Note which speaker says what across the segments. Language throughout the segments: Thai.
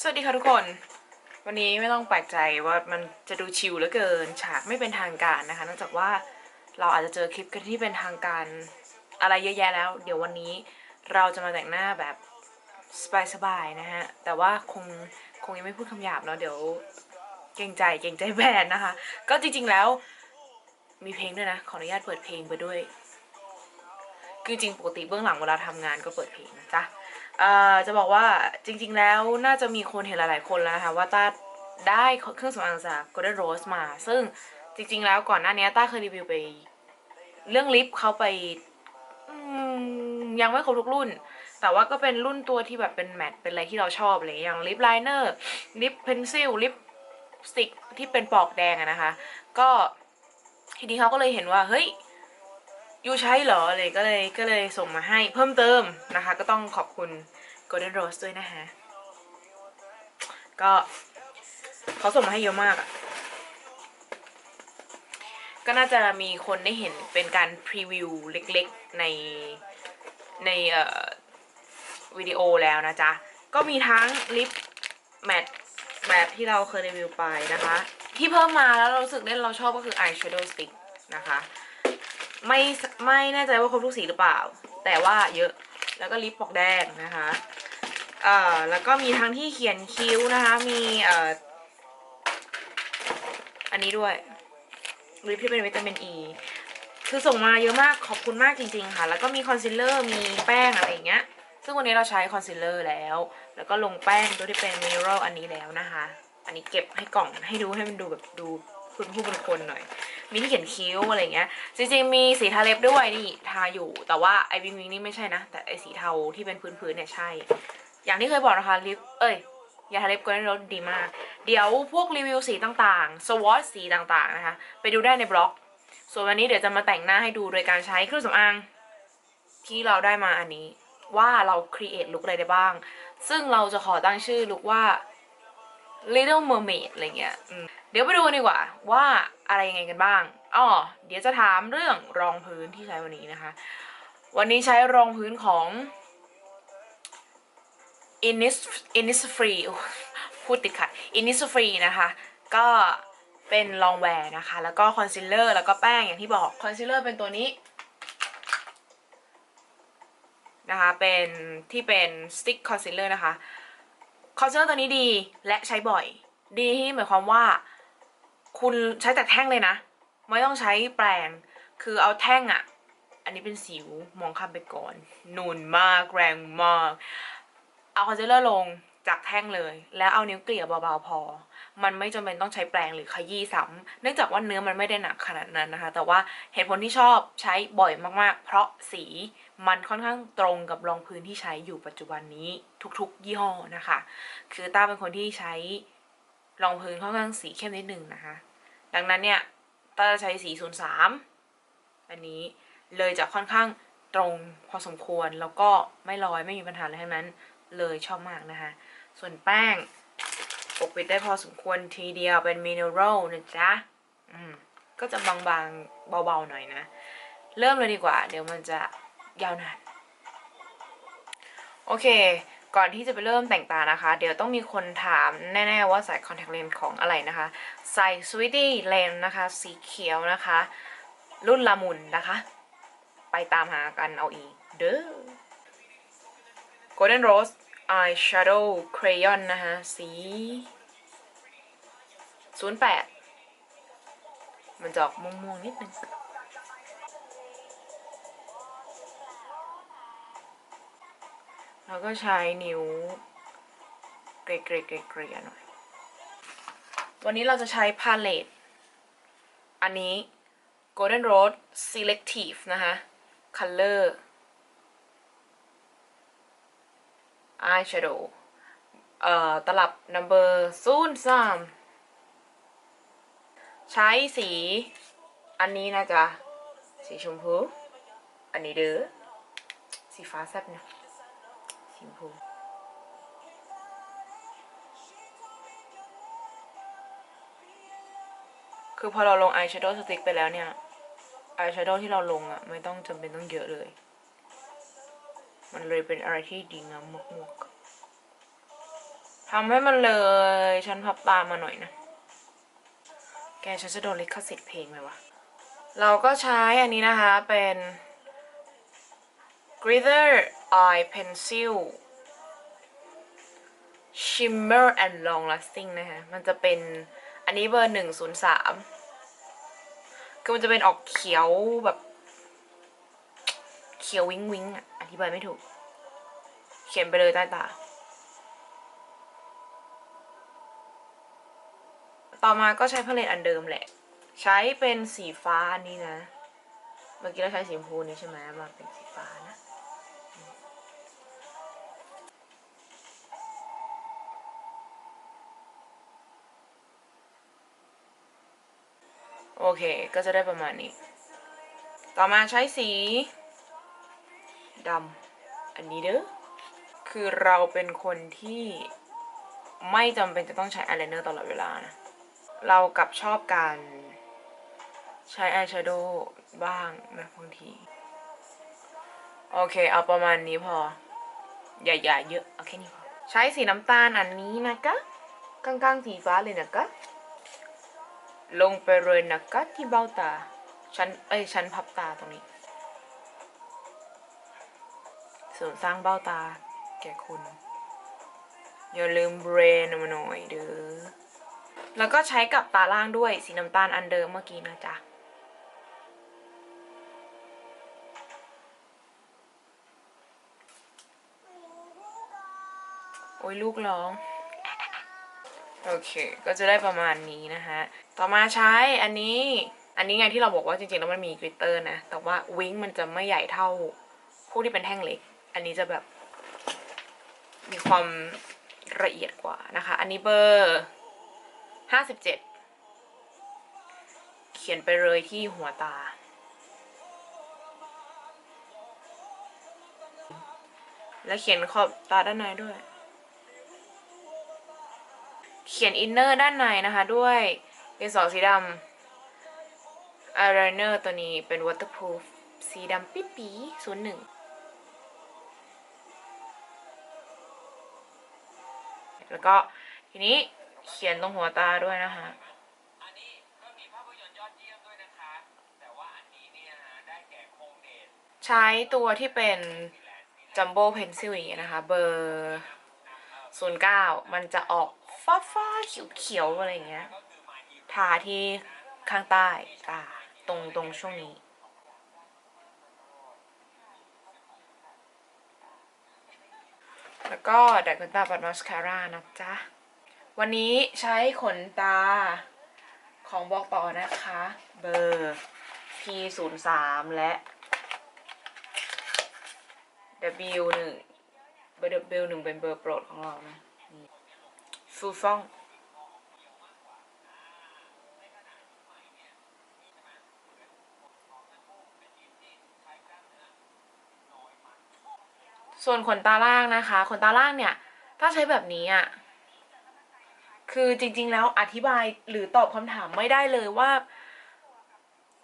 Speaker 1: สวัสดีค่ะทุกคน วันนี้ไม่ต้องแปลกใจว่ามันจะดูชิลเหลือเกิน ฉากไม่เป็นทางการนะคะเนื่องจากว่าเราอาจจะเจอคลิปกันที่เป็นทางการอะไรเยอะแยะแล้ว เดี๋ยววันนี้เราจะมาแต่งหน้าแบบสบายๆนะฮะ แต่ว่าคงคงยังไม่พูดคำหยาบเนาะเดี๋ยวเกรงใจเกรงใจแบรนด์นะคะ ก็จริงๆแล้วมีเพลงด้วยนะ ขออนุญาตเปิดเพลงไปด้วย คือจริงปกติเบื้องหลังเวลาทำงานก็เปิดเพลงนะจ๊ะ จะบอกว่าจริงๆแล้วน่าจะมีคนเห็นหลายๆคนแล้วนะคะว่าต้าได้เครื่องสำอางจาก Golden Rose มา ซึ่งจริง ๆ แล้วก่อนหน้านี้ต้าเคยรีวิวไป เรื่องลิปเขาไปยังไม่ครบทุกรุ่น แต่ว่าก็เป็นรุ่นตัวที่แบบเป็นแมตต์เป็นอะไรที่เราชอบอะไรอย่างอย่างลิปไลเนอร์ลิปเพนซิลลิปสติกที่เป็นปอกแดงอะนะคะ ก็ทีนี้เขาก็เลยเห็นว่าเฮ้ย ยูใช้เหรออะไรก็เลยก็เลยส่งมาให้เพิ่มเติมนะคะ ก็ต้องขอบคุณ Golden Rose ด้วยนะคะ ก็เขาส่งมาให้เยอะมากอะก็น่าจะมีคนได้เห็นเป็นการพรีวิวเล็กๆในในเอ่อวิดีโอแล้วนะจ๊ะ ก็มีทั้งลิปแมทแบบที่เราเคยรีวิวไปนะคะ ที่เพิ่มมาแล้วเรารู้สึกเล่นเราชอบก็คือ eyeshadow stick นะคะ ไม่ไม่แน่ใจว่าครบทุกสีหรือเปล่า แต่ว่าเยอะแล้วก็ลิปปอกแดงนะคะเอ่อแล้วก็มีทั้งที่เขียนคิ้วนะคะ มีเอ่ออันนี้ด้วยลิปที่เป็นวิตามินอ e. ีคือส่งมาเยอะมากขอบคุณมากจริงๆค่ะ แล้วก็มีคอนซีลเลอร์มีแป้งอะไรอย่างเงี้ย ซึ่งวันนี้เราใช้คอนซีลเลอร์แล้ว แล้วก็ลงแป้งตัวที่เป็นมิเนอรลอันนี้แล้วนะคะ อันนี้เก็บให้กล่องให้ดูให้มันดูแบบดู คุณผู้เป็นคนหน่อย มีที่เขียนคิ้วอะไรเงี้ย จริงๆมีสีทาเล็บด้วยนี่ทาอยู่ แต่ว่าไอวิงวิงนี่ไม่ใช่นะ แต่ไอสีเทาที่เป็นพื้นๆเนี่ยใช่ อย่างที่เคยบอกนะคะลิป เอ้ยยาทาเล็บก็ได้รสดีมาก เดี๋ยวพวกรีวิวสีต่างๆ สวอตสีต่างๆนะคะ ไปดูได้ในบล็อก ส่วนวันนี้เดี๋ยวจะมาแต่งหน้าให้ดูโดยการใช้เครื่องสำอางที่เราได้มาอันนี้ ว่าเราครีเอทลุคอะไรได้บ้าง ซึ่งเราจะขอตั้งชื่อลุคว่า Little Mermaid อะไรเงี้ยเดี๋ยวไปดูกันดีกว่าว่าอะไรยังไงกันบ้างอ๋อเดี๋ยวจะถามเรื่องรองพื้นที่ใช้วันนี้นะคะ วันนี้ใช้รองพื้นของ Inis Innisfree พูดติดขัด Innisfree นะคะ ก็เป็นลองแวร์นะคะ แล้วก็คอนซีลเลอร์แล้วก็แป้งอย่างที่บอกคอนซีลเลอร์เป็นตัวนี้นะคะเป็นที่เป็นสติ๊กคอนซีลเลอร์นะคะ คอนซีลเลอร์ตัวนี้ดีและใช้บ่อย ดีที่หมายความว่า คุณใช้แต่แท่งเลยนะ ไม่ต้องใช้แปรงคือเอาแท่งอะอันนี้เป็นสิวมองข้ามไปก่อนนูนมากแรงมาก เอาคอนซีลเลอร์ลงจากแท่งเลย แล้วเอานิ้วเกลี่ยเบาๆพอ มันไม่จำเป็นต้องใช้แปรงหรือขยี้ซ้ำเนื่องจากว่าเนื้อมันไม่ได้หนักขนาดนั้นนะคะ แต่ว่าเหตุผลที่ชอบใช้บ่อยมากๆ เพราะสี มันค่อนข้างตรงกับรองพื้นที่ใช้อยู่ปัจจุบันนี้ทุกๆ ยี่ห้อนะคะ คือต้าเป็นคนที่ใช้รองพื้นค่อนข้างสีเข้มนิดนึงนะคะ ดังนั้นเนี่ยต้าจะใช้สี 03 อันนี้เลยจะค่อนข้างตรงพอสมควรแล้วก็ไม่ลอยไม่มีปัญหาอะไรทั้งนั้นเลยชอบมากนะคะ ส่วนแป้งปกปิดได้พอสมควรทีเดียวเป็นมินเนอรัลนะจ๊ะอืมก็จะบางๆเบาๆหน่อยนะ เริ่มเลยดีกว่า เดี๋ยวมันจะ ยาวนาน โอเค ก่อนที่จะไปเริ่มแต่งตานะคะ เดี๋ยวต้องมีคนถามแน่ ๆ ว่าใส่คอนแทคเลนส์ของอะไรนะคะ ใส่ Sweetie Lens นะคะ สีเขียวนะคะ รุ่นละมุนนะคะ ไปตามหากันเอาอีกเด้อ Golden Rose Eyeshadow Crayon นะคะ สี 08 มันจะออกม่วงๆนิดนึง แล้วก็ใช้นิ้วเกลี่ยเกลี่ยเกลี่ยหน่อย วันนี้เราจะใช้พาเลตอันนี้ Golden Rose Selective นะคะ Color Eyeshadow เอ่อ ตลับ number 0 3ใช้สี อันนี้นะจ๊ะ สีชมพู อันนี้เด้อ สีฟ้าแซ่บนะ สีชมพูคือพอเราลงอายแชโดว์สติ๊กไปแล้วเนี่ยอายแชโดว์ที่เราลงอะ่ะ ไม่ต้องจำเป็นต้องเยอะเลย มันเลยเป็นอะไรที่ดีงามมากๆทำให้มันเลยฉันพับตามาหน่อยนะ แกฉันจะโดนลิขสิทธิ์เพลงไหมวะ เราก็ใช้อันนี้นะคะเป็น glitter eye pencil shimmer and long lasting นะคะมันจะเป็นอันนี้เบอร์หนึ่งศูนย์สามคือมันจะเป็นออกเขียวแบบ เขียววิงวิงอะอธิบายไม่ถูก เขียนไปเลยใต้ตา ต่อมาก็ใช้พาเลตอันเดิมแหละ ใช้เป็นสีฟ้าอันนี้นะ เมื่อกี้เราใช้สีชมพูนี้ใช่ไหมมาเป็นสีฟ้า โอเค ก็จะได้ประมาณนี้ ต่อมาใช้สีดำอันนี้เด้อ คือเราเป็นคนที่ไม่จำเป็นจะต้องใช้อายไลเนอร์ตลอดเวลานะ เรากลับชอบการใช้อายแชโดว์บ้างนะบางที โอเค เอาประมาณนี้พอ อย่าอย่าเยอะ เอาแค่นี้พอ ใช้สีน้ำตาลอันนี้นะคะกลางๆสีฟ้าเลยนะคะ ลงไปเลยนะคะที่เบ้าตาฉันเอ้ยฉันพับตาตรงนี้สริมสร้างเบ้าตาแก่คุณ อย่าลืมเบรนมาหน่อยเด้อ แล้วก็ใช้กับตาล่างด้วยสีน้ำตาลอันเดิมเมื่อกี้นะจ๊ะโอ้ยลูกร้อง โอเค ก็จะได้ประมาณนี้นะฮะต่อมาใช้อันนี้ อันนี้ไงที่เราบอกว่าจริงๆแล้วมันมีกริตเตอร์นะ แต่ว่าวิงมันจะไม่ใหญ่เท่าพวกที่เป็นแท่งเล็ก อันนี้จะแบบ มีความละเอียดกว่านะคะ อันนี้เบอร์ห้าสิบเจ็ดเขียนไปเลยที่หัวตา และเขียนขอบตาด้านในด้วย เขียนอินเนอร์ด้านในนะคะด้วยเป็นสอสีดำอายไลเนอร์ตัวนี้เป็น waterproof สีดำปิ๊ดปีศูนย์หนึ่งแล้วก็ทีนี้เขียนตรงหัวตาด้วยนะคะ
Speaker 2: อันนี้ก็มีภาพยนตร์ยอดเยี่ยมด้วยนะคะ แต่ว่าอันนี้เนี่ยนะได้แก่คงเดช
Speaker 1: ใช้ตัวที่เป็นจัมโบ้เพนซิลอย่างเงี้ยนะคะ เบอร์ศูนย์เก้ามันจะออก ฟ้าฟ้าเขียวเขียวๆอะไรอย่างเงี้ย ทาที่ข้างใต้ตาตรงตรงช่วงนี้ แล้วก็ดัดขนตาปัดมาสคาร่านะจ๊ะ วันนี้ใช้ขนตาของบอกต่อนะคะ เบอร์ P 0 3 และ W 1 เบอร์ W 1 เป็นเบอร์โปรดของเรานะ นี่ฟูฟ่อง ส่วนขนตาล่างนะคะขนตาล่างเนี่ย ถ้าใช้แบบนี้อะ คือจริง ๆ แล้วอธิบายหรือตอบคำถามไม่ได้เลยว่า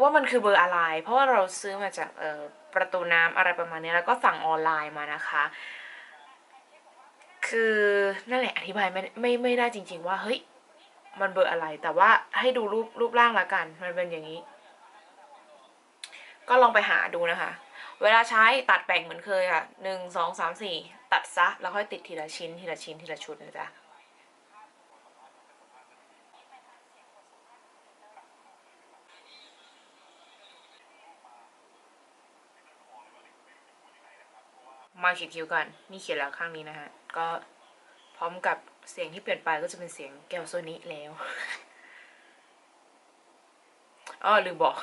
Speaker 1: ว่ามันคือเบอร์อะไร เพราะว่าเราซื้อมาจากเอ่อประตูน้ำอะไรประมาณนี้แล้วก็สั่งออนไลน์มานะคะ คือนั่นแหละอธิบายไม่ไม่ไม่ได้จริง ๆ ว่าเฮ้ยมันเบอร์อะไร แต่ว่าให้ดูรูปรูปร่างละกัน มันเป็นอย่างนี้ ก็ลองไปหาดูนะคะ เวลาใช้ตัดแบ่งเหมือนเคยค่ะหนึ่งสองสามสี่ตัดซะ แล้วค่อยติดทีละชิ้นทีละชิ้นทีละชุดนะจ๊ะ มาเขียนคิ้วก่อน นี่เขียนแล้วข้างนี้นะฮะ ก็พร้อมกับเสียงที่เปลี่ยนไปก็จะเป็นเสียงแก้วโซนิแล้วอ๋อลืมบอก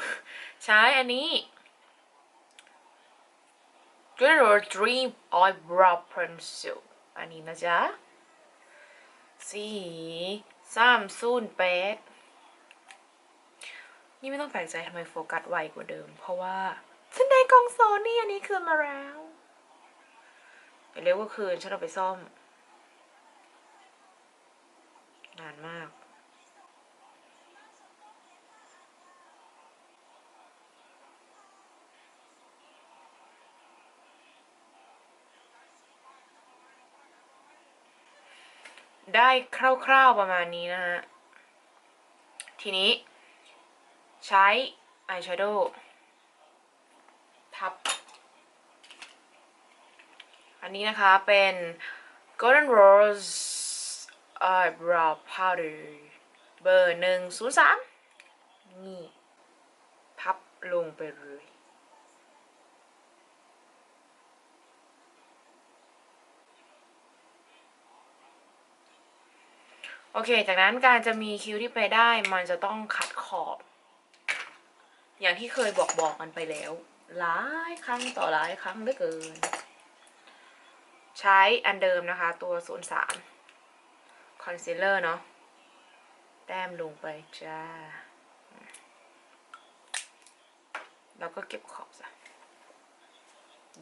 Speaker 1: ใช้อันนี้ Glitter Dream Eyebrow Pencil อันนี้นะจ๊ะ สีสามศูนย์แปดนี่ไม่ต้องแปลกใจทำไมโฟกัสไวกว่าเดิม เพราะว่าฉันได้กล้องโซนี่อันนี้คืนมาแล้ว เรียกว่าคืน ฉันเอาไปซ่อม นานมากได้คร่าวๆประมาณนี้นะฮะ ทีนี้ ใช้อายแชโดว์ทับ อันนี้นะคะเป็น Golden Rose Eyebrow Powder เบอร์หนึ่งศูนย์สามนี่ พับลงไปเลยโอเค จากนั้นการจะมีคิ้วที่ไปได้มันจะต้องขัดขอบ อย่างที่เคยบอกบอกกันไปแล้ว หลายครั้งต่อหลายครั้งเหลือเกิน ใช้อันเดิมนะคะ ตัว 03 คอนซีลเลอร์เนาะ แต้มลงไปจ้า แล้วก็เก็บขอบซะ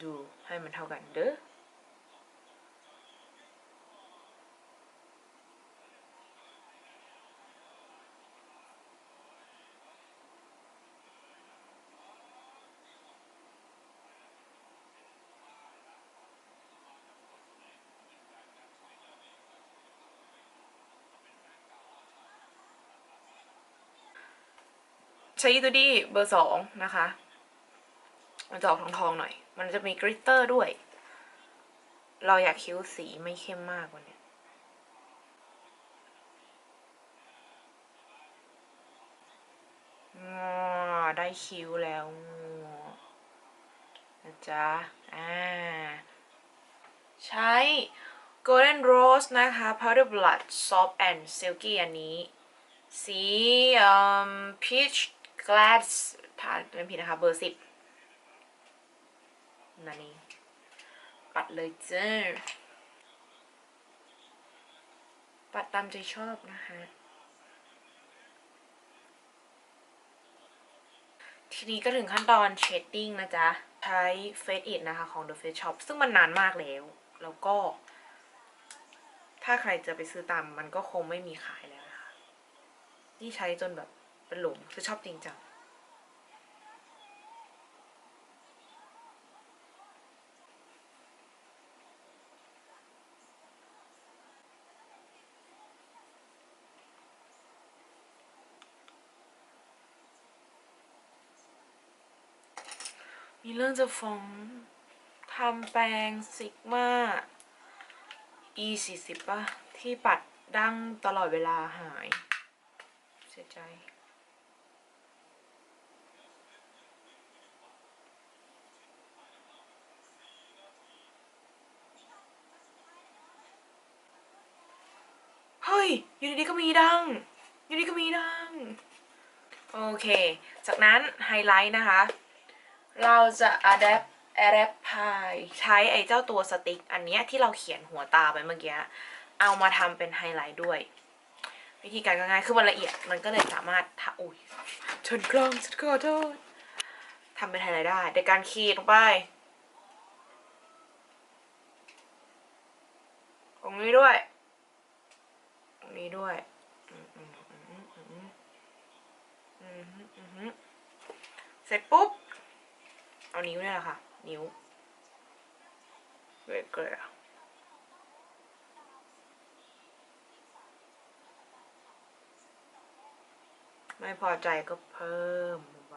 Speaker 1: ดูให้มันเท่ากันเด้อ ใช้ตัวดี้เบอร์สองนะคะ มันจะออกทองทองๆหน่อย มันจะมีกริตเตอร์ด้วย เราอยากคิ้วสีไม่เข้มมากวันนี้งอได้คิ้วแล้วงอนะจ๊ะ อ่า ใช้ Golden Rose นะคะ Powder Blood Soft and Silky อันนี้ สี peach glass ถ้าเป็นผิดนะคะ เบอร์สิบนั่นนี่ปัดเลยจ้าปัดตามใจชอบนะคะ ทีนี้ก็ถึงขั้นตอนเชดดิ้งนะจ๊ะ ใช้ Face It นะคะ ของ The Face Shop ซึ่งมันนานมากแล้ว แล้วก็ ถ้าใครจะไปซื้อตามมันก็คงไม่มีขายแล้วนะคะ นี่ใช้จนแบบ เป็นหลุมคือชอบจริงจังมีเรื่องจะฟ้องทำแปลงซิกมา e สี่สิบป่ะ ที่ปัดดั้งตลอดเวลาหาย เสียใจ เฮ้ย อยู่ดีๆก็มีดัง อยู่ดีก็มีดัง โอเค จากนั้นไฮไลท์นะคะ เราจะ adapt adapt pie ใช้ไอ้เจ้าตัวสติ๊กอันเนี้ยที่เราเขียนหัวตาไปเมื่อกี้เอามาทำเป็นไฮไลท์ด้วย วิธีการก็ง่ายคือมันละเอียดมันก็เลยสามารถทำอุ้ยชนกล้องฉันขอโทษทำเป็นไฮไลท์ได้โดยการขีดลงไปตรงนี้ด้วยี้ด้วยเสร็จปุ๊บ เอานิ้วเนี่ยแหละค่ะ นิ้วเกลือไม่พอใจก็เพิ่มไป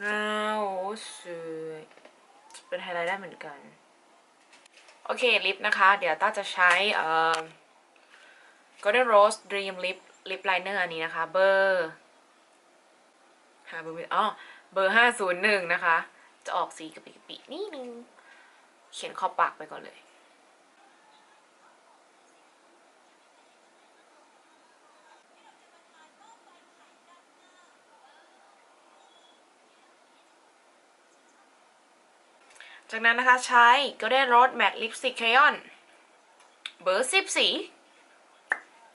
Speaker 1: น่าโอ้สวยเป็นไฮไลท์ได้เหมือนกัน โอเค ลิปนะคะ เดี๋ยวต้าจะใช้ เอ่อ Golden Rose Dream Lip Lip Liner อันนี้นะคะ เบอร์หาเบอร์ไม่อ๋อเบอร์ห้าศูนย์หนึ่งนะคะ จะออกสีกระปิกระปินิดนึง เขียนขอบปากไปก่อนเลย จากนั้นนะคะใช้ Golden Rose Matte Lipstick Crayon เบอร์สิบสี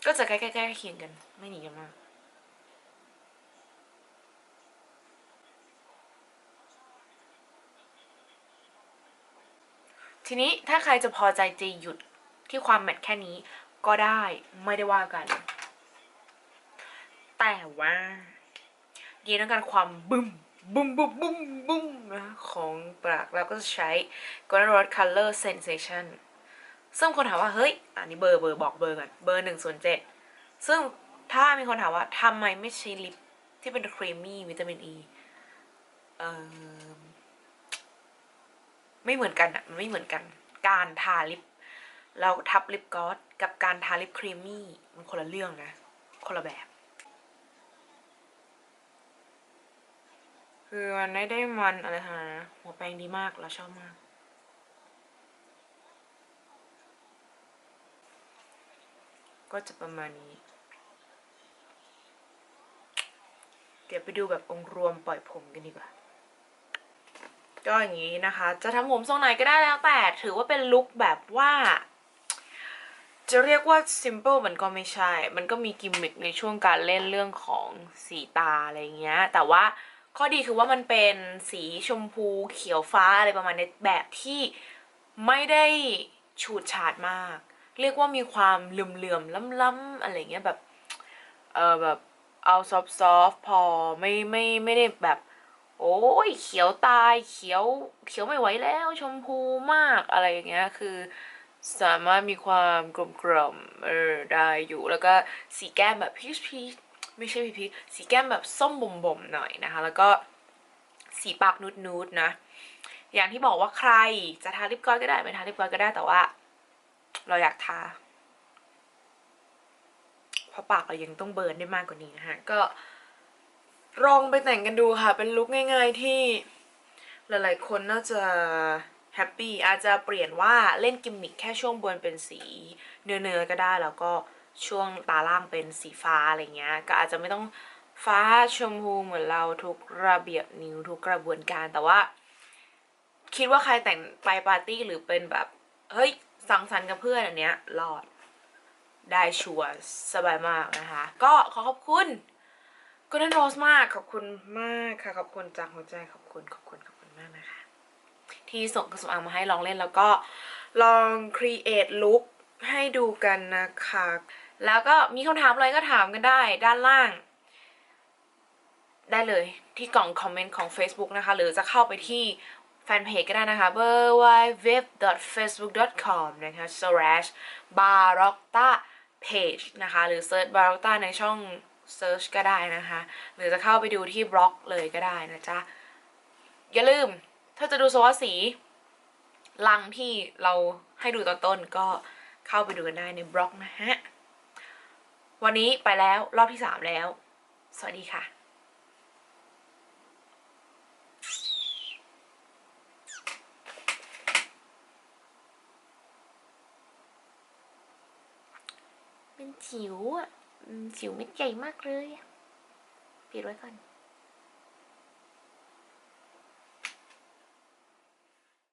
Speaker 1: ก็จะใกล้ๆใกล้เคียงกัน ไม่หนีกันมาก ทีนี้ถ้าใครจะพอใจจะหยุดที่ความแมทแค่นี้ก็ได้ไม่ได้ว่ากัน แต่ว่าดีต้องการความบึ้ม บึ้มบึ้มบึ้มบึ้มนะของปากเราก็จะใช้ Golden Rose Color Sensation ซึ่งคนถามว่า เฮ้ย อันนี้เบอร์เบอร์บอกเบอร์ก่อน เบอร์หนึ่งส่วนเจ็ดซึ่งถ้ามีคนถามว่าทำไมไม่ใช้ลิปที่เป็นครีมมี่วิตามินอีเออไม่เหมือนกันอะมันไม่เหมือนกัน การทาลิป เราทับลิปกอสกับการทาลิปครีมมี่มันคนละเรื่องนะ คนละแบบ คือมันไม่ได้มันอะไรขนาดนั้นหัวแปรงดีมากเราชอบมาก ก็จะประมาณนี้ เดี๋ยวไปดูแบบองค์รวมปล่อยผมกันดีกว่าก็อย่างนี้นะคะ จะทำผมทรงไหนก็ได้แล้วแต่ถือว่าเป็นลุคแบบว่า จะเรียกว่า simple มันก็ไม่ใช่ มันก็มีกิมมิคในช่วงการเล่นเรื่องของสีตาอะไรเงี้ย แต่ว่า ข้อดีคือว่ามันเป็นสีชมพูเขียวฟ้าอะไรประมาณนี้แบบที่ไม่ได้ฉูดฉาดมาก เรียกว่ามีความเหลื่อมๆล้ำๆอะไรเงี้ยแบบเออแบบเอาซอฟซอฟพอไม่ไม่ไม่ได้แบบ โอ้ยเขียวตายเขียวเขียวไม่ไหวแล้วชมพูมากอะไรอย่างเงี้ยคือสามารถมีความกลมกล่อมเออได้อยู่แล้วก็สีแก้มแบบพีชพีช ไม่ใช่พีพีสีแก้มแบบส้มบ่มๆหน่อยนะคะ แล้วก็สีปากนูดนูดๆนะ อย่างที่บอกว่าใครจะทาลิปกลอสก็ได้ไม่ทาลิปกลอสก็ได้แต่ว่า เราอยากทาเพราะปากเรายังต้องเบิร์นได้มากกว่านี้นะฮะก็ลองไปแต่งกันดูค่ะ เป็นลุคง่ายๆที่หลายๆคนน่าจะแฮปปี้อาจจะเปลี่ยนว่าเล่นกิมมิคแค่ช่วงบนเป็นสีเนื้อๆก็ได้แล้วก็ ช่วงตาล่างเป็นสีฟ้าอะไรเงี้ย ก็อาจจะไม่ต้องฟ้าชมพูเหมือนเราทุกระเบียบนิ้วทุกกระบวนการแต่ว่า คิดว่าใครแต่งไปปาร์ตี้หรือเป็นแบบ เฮ้ย สังสรรค์กับเพื่อนอันเนี้ยรอดได้ชัวร์สบายมากนะคะ ก็ขอขอบคุณกุนันโรสมากขอบคุณมากค่ะ ขอบคุณจากหัวใจขอบคุณขอบคุณขอบคุณมากนะคะ ที่ส่งกระสมอางมาให้ลองเล่นแล้วก็ลองครีเอทลุคให้ดูกันนะคะ แล้วก็มีคำถามอะไรก็ถามกันได้ด้านล่าง ได้เลยที่กล่องคอมเมนต์ของ Facebook นะคะ หรือจะเข้าไปที่แฟนเพจก็ได้นะคะ w w w f a c e b o o k c o m นะคะ slash barocta page นะคะ หรือ search barocta ในช่อง search ก็ได้นะคะ หรือจะเข้าไปดูที่บล็อกเลยก็ได้นะจ๊ะ อย่าลืม ถ้าจะดูโซวาสีลังที่เราให้ดูตอนต้นก็เข้าไปดูกันได้ในบล็อกนะฮะ วันนี้ไปแล้วรอบที่สามแล้ว สวัสดีค่ะเป็นจิ๋วอะสิวเม็ดใหญ่มากเลยปิดไว้ก่อน